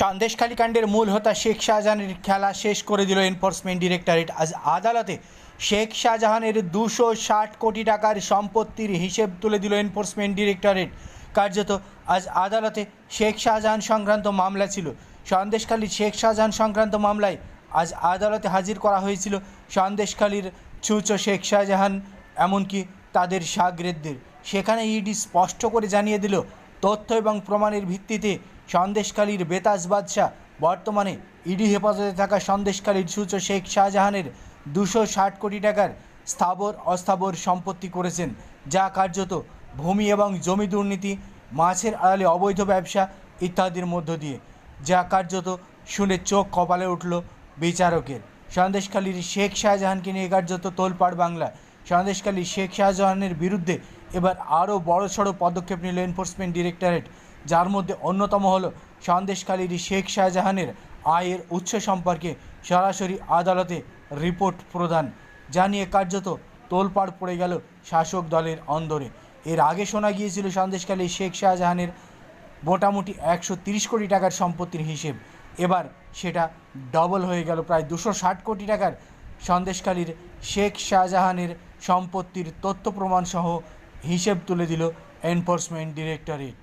সন্দেশখালী কাণ্ডের মূল হোতা শেখ শাহজাহানের খেলা শেষ করে দিল এনফোর্সমেন্ট ডিরেক্টরেট। আজ আদালতে শেখ শাহজাহানের দুশো ষাট কোটি টাকার সম্পত্তির হিসেব তুলে দিল এনফোর্সমেন্ট ডিরেক্টরেট। কার্যত আজ আদালতে শেখ শাহজাহান সংক্রান্ত মামলা ছিল। সন্দেশখালীর শেখ শাহজাহান সংক্রান্ত মামলায় আজ আদালতে হাজির করা হয়েছিল সন্দেশখালীর ছুচো শেখ শাহজাহান, এমনকি তাদের সাগরেদদের। সেখানে ইডি স্পষ্ট করে জানিয়ে দিল, তথ্য এবং প্রমাণের ভিত্তিতে সন্দেশখালীর বেতাজ বাদশাহ, বর্তমানে ইডি হেফাজতে থাকা সন্দেশকালীর সূচো শেখ শাহজাহানের দুশো ষাট কোটি টাকার স্থাবর অস্থাবর সম্পত্তি করেছেন, যা কার্যত ভূমি এবং জমি দুর্নীতি, মাছের আড়ালে অবৈধ ব্যবসা ইত্যাদির মধ্য দিয়ে, যা কার্যত শুনে চোখ কপালে উঠল বিচারকের। সন্দেশখালীর শেখ শাহজাহানকে নিয়ে কার্যত তোলপাড় বাংলা। সন্দেশখালী শেখ শাহজাহানের বিরুদ্ধে এবার আরও বড়সড় পদক্ষেপ নিল এনফোর্সমেন্ট ডিরেক্টরেট, যার মধ্যে অন্যতম হলো সন্দেশখালীর শেখ শাহজাহানের আয়ের উৎস সম্পর্কে সরাসরি আদালতে রিপোর্ট প্রদান। যা নিয়ে কার্যত তোলপাড় পড়ে গেল শাসক দলের অন্দরে। এর আগে শোনা গিয়েছিল সন্দেশকালী শেখ শাহজাহানের মোটামুটি একশো তিরিশ কোটি টাকার সম্পত্তির হিসেব। এবার সেটা ডবল হয়ে গেল, প্রায় দুশো ষাট কোটি টাকার সন্দেশখালীর শেখ শাহজাহানের সম্পত্তির তথ্য প্রমাণ সহ হিসেব তুলে দিল এনফোর্সমেন্ট ডিরেক্টরেট।